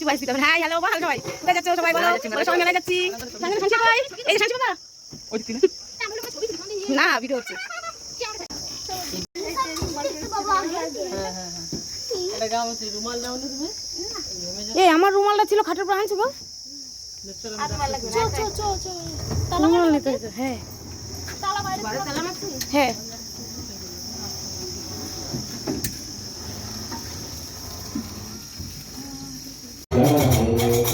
কিছু বাইস দিতে হবে হাই হ্যালো বল সবাই। কোথায় যাচ্ছ সবাই বলো। বলো, সবাই মেলায় যাচ্ছি। ভাই এই শান্তি বাবা। ওই দিকে না। ভিডিও হচ্ছে। এটা গাম আছে রুমাল নাও না তুমি এই আমার রুমালটা ছিল খাটের উপর আনছো গো হ্যাঁ। হ্যাঁ।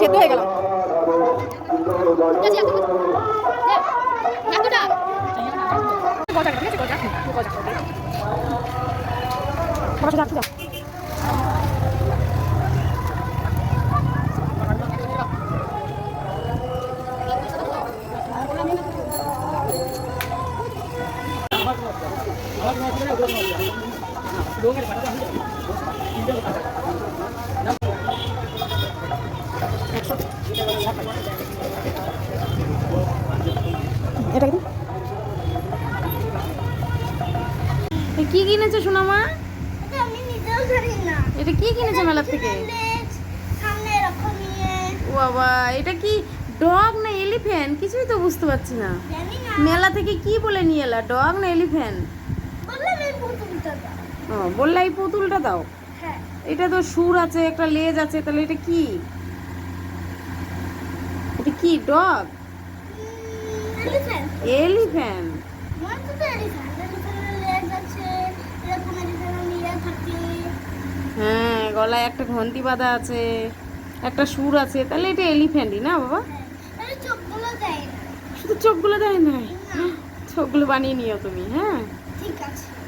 সেদ্ধ হয়ে গেল গজা ঠিক এটা কি? কি কিনেছো সোনামা? এটা কি কিনেছো মেলার থেকে? ও বাবা এটা কি ডগ না এলিফ্যান্ট? কিছুই তো বুঝতে পারছি না। মেলা থেকে কি বলে নিয়ে এলা ডগ না এলিফ্যান্ট? বললে এই পুতুলটা দাও? হ্যাঁ। এটা তো সুর আছে একটা লেজ আছে তাহলে এটা কি এটা কি ডগ এলিফ্যান্ট এলিফ্যান্ট মনে তো তো এলিফ্যান্ট এলিফ্যান্টের লেজ আছে এরকম এলিফ্যান্টের নিয়ে থাকে। হ্যাঁ গলায় একটা ঘন্টি বাঁধা আছে একটা সুর আছে তাহলে এটা এলিফ্যান্টই না বাবা? হ্যাঁ শুধু চোখগুলো দেয় না। চোখগুলো বানিয়ে নিও তুমি হ্যাঁ? ঠিক আছে।